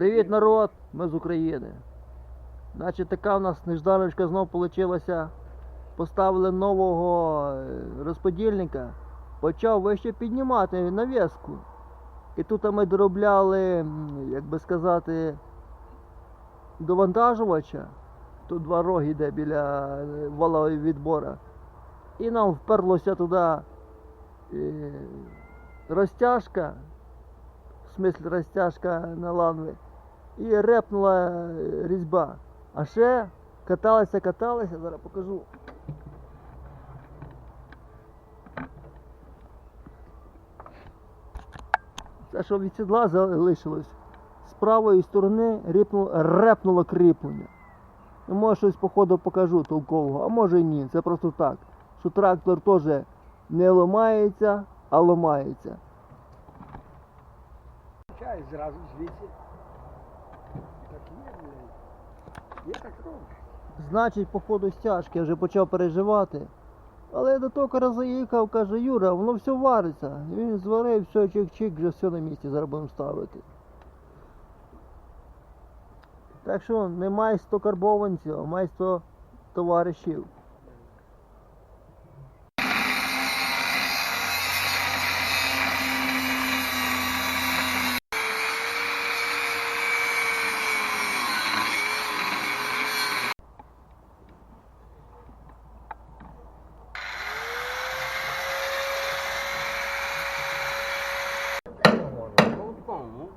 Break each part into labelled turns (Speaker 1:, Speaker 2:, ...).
Speaker 1: Привіт, народ! Ми з України. Значить, така в нас нежданочка знов вийшла. Поставили нового е, розподільника, почав вище піднімати нав'язку. І тут ми доробляли, як би сказати, довантажувача. Тут два роги йде біля е, вала відбора. І нам вперлося туди е, розтяжка, в смислі розтяжка на ланві, і репнула е, різьба. А ще каталися, каталися, зараз покажу. Це що від сідла залишилось. З правої сторони ріпнуло, репнуло кріплення. Ну, може щось походу покажу толкового, а може і ні. Це просто так. Що трактор теж не ламається, а ламається.
Speaker 2: Чай зразу звідси.
Speaker 1: Значить, походу стяжки я вже почав переживати. Але я до токара заїхав, каже, Юра, воно все вариться. Він зварив, все, чик-чик, вже все на місці, зараз ставити. Так що немає 100 карбованців, а майсто 100 товаришів.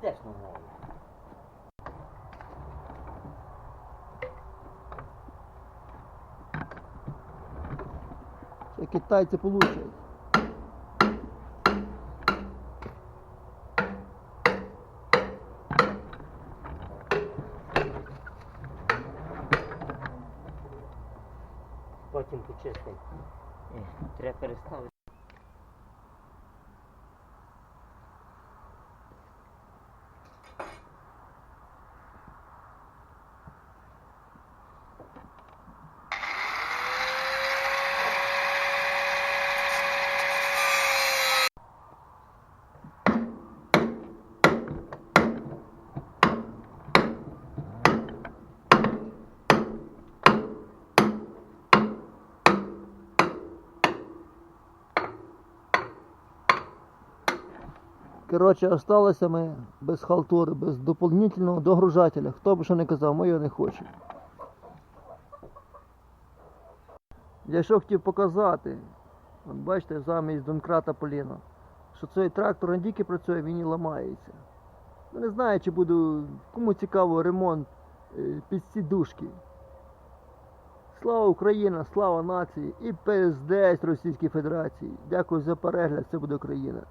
Speaker 3: Ну, ну, нормально?
Speaker 1: Це китайці получать.
Speaker 3: Потім почистимо. Треба переставити.
Speaker 1: Коротше, осталося ми без халтури, без доповнительного догружателя. Хто б що не казав, ми його не хочемо. Я що хотів показати, от бачите, замість Донкрата Поліна, що цей трактор не тільки працює, він і ламається. Ну, не знаю, чи буду, кому цікаво ремонт е, під сідушки. Слава Україна, слава нації і ПСДС Російській Федерації. Дякую за перегляд, це буде Україна.